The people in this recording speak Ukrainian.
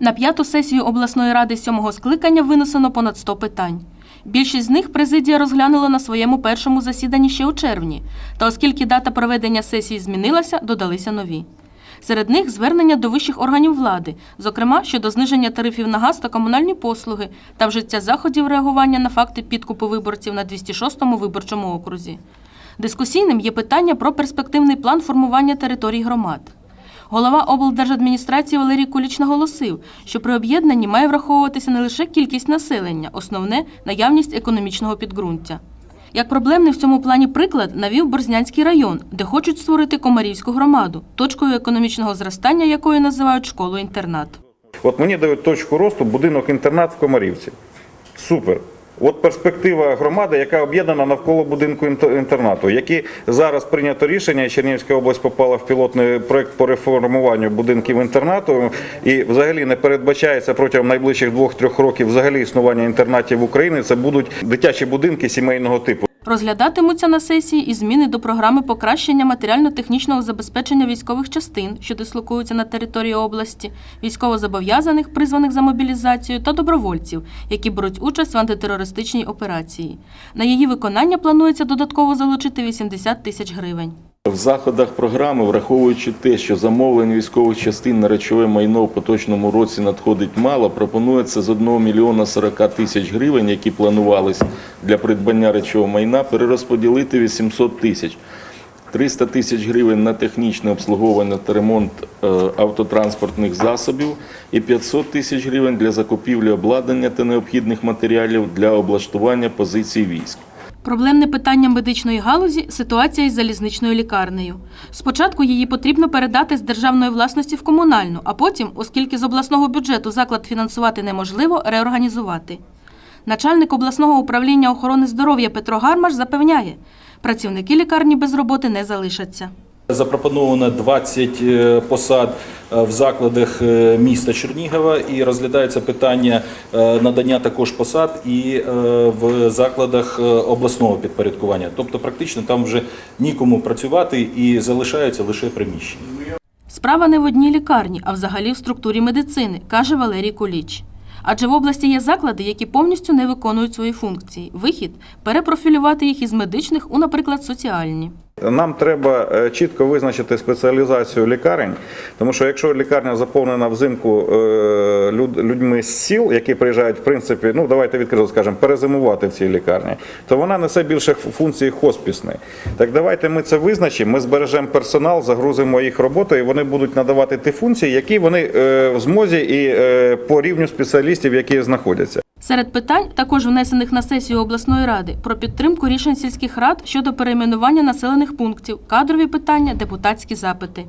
На п'яту сесію обласної ради сьомого скликання винесено понад 100 питань. Більшість з них президія розглянула на своєму першому засіданні ще у червні. Та оскільки дата проведення сесії змінилася, додалися нові. Серед них звернення до вищих органів влади, зокрема щодо зниження тарифів на газ та комунальні послуги та вжиття заходів реагування на факти підкупу виборців на 206-му виборчому окрузі. Дискусійним є питання про перспективний план формування територій громад. Голова облдержадміністрації Валерій Куліч наголосив, що при об'єднанні має враховуватися не лише кількість населення, основне наявність економічного підґрунтя. Як проблемний в цьому плані приклад навів Борзнянський район, де хочуть створити Комарівську громаду, точкою економічного зростання якої називають школу-інтернат. От мені дають точку росту будинок-інтернат в Комарівці. Супер. От перспектива громади, яка об'єднана навколо будинку інтернату, які зараз прийнято рішення, і Чернігівська область попала в пілотний проект по реформуванню будинків інтернату, і взагалі не передбачається протягом найближчих двох-трьох років взагалі існування інтернатів в Україні. Це будуть дитячі будинки сімейного типу. Розглядатимуться на сесії і зміни до програми покращення матеріально-технічного забезпечення військових частин, що дислокуються на території області, військовозобов'язаних, призваних за мобілізацію, та добровольців, які беруть участь в антитерористичній операції. На її виконання планується додатково залучити 80 тисяч гривень. В заходах програми, враховуючи те, що замовлень військових частин на речове майно в поточному році надходить мало, пропонується з 1 мільйона 40 тисяч гривень, які планувались для придбання речового майна, перерозподілити 800 тисяч. 300 тисяч гривень на технічне обслуговування та ремонт е, автотранспортних засобів і 500 тисяч гривень для закупівлі обладнання та необхідних матеріалів для облаштування позицій військ. Проблемне питання медичної галузі ситуація із залізничною лікарнею. Спочатку її потрібно передати з державної власності в комунальну, а потім, оскільки з обласного бюджету заклад фінансувати неможливо, реорганізувати. Начальник обласного управління охорони здоров'я Петро Гармаш запевняє, працівники лікарні без роботи не залишаться. Запропоновано 20 е, посад в закладах е, міста Чернігова і розглядається питання е, надання також посад і е, в закладах е, обласного підпорядкування. Тобто практично там вже нікому працювати і залишаються лише приміщення. Справа не в одній лікарні, а взагалі в структурі медицини, каже Валерій Куліч. Адже в області є заклади, які повністю не виконують свої функції. Вихід перепрофілювати їх із медичних у, наприклад, соціальні. Нам треба е, чітко визначити спеціалізацію лікарень, тому що якщо лікарня заповнена взимку е, людьми з сіл, які приїжджають, в принципі, ну давайте відкрито скажемо, перезимувати в цій лікарні, то вона несе більше функції хоспісної. Так давайте ми це визначимо, ми збережемо персонал, загрузимо їх роботу, і вони будуть надавати ті функції, які вони е, в змозі і по рівню спеціалістів, які знаходяться. Серед питань, також внесених на сесію обласної ради, про підтримку рішень сільських рад щодо перейменування населених пунктів, кадрові питання, депутатські запити.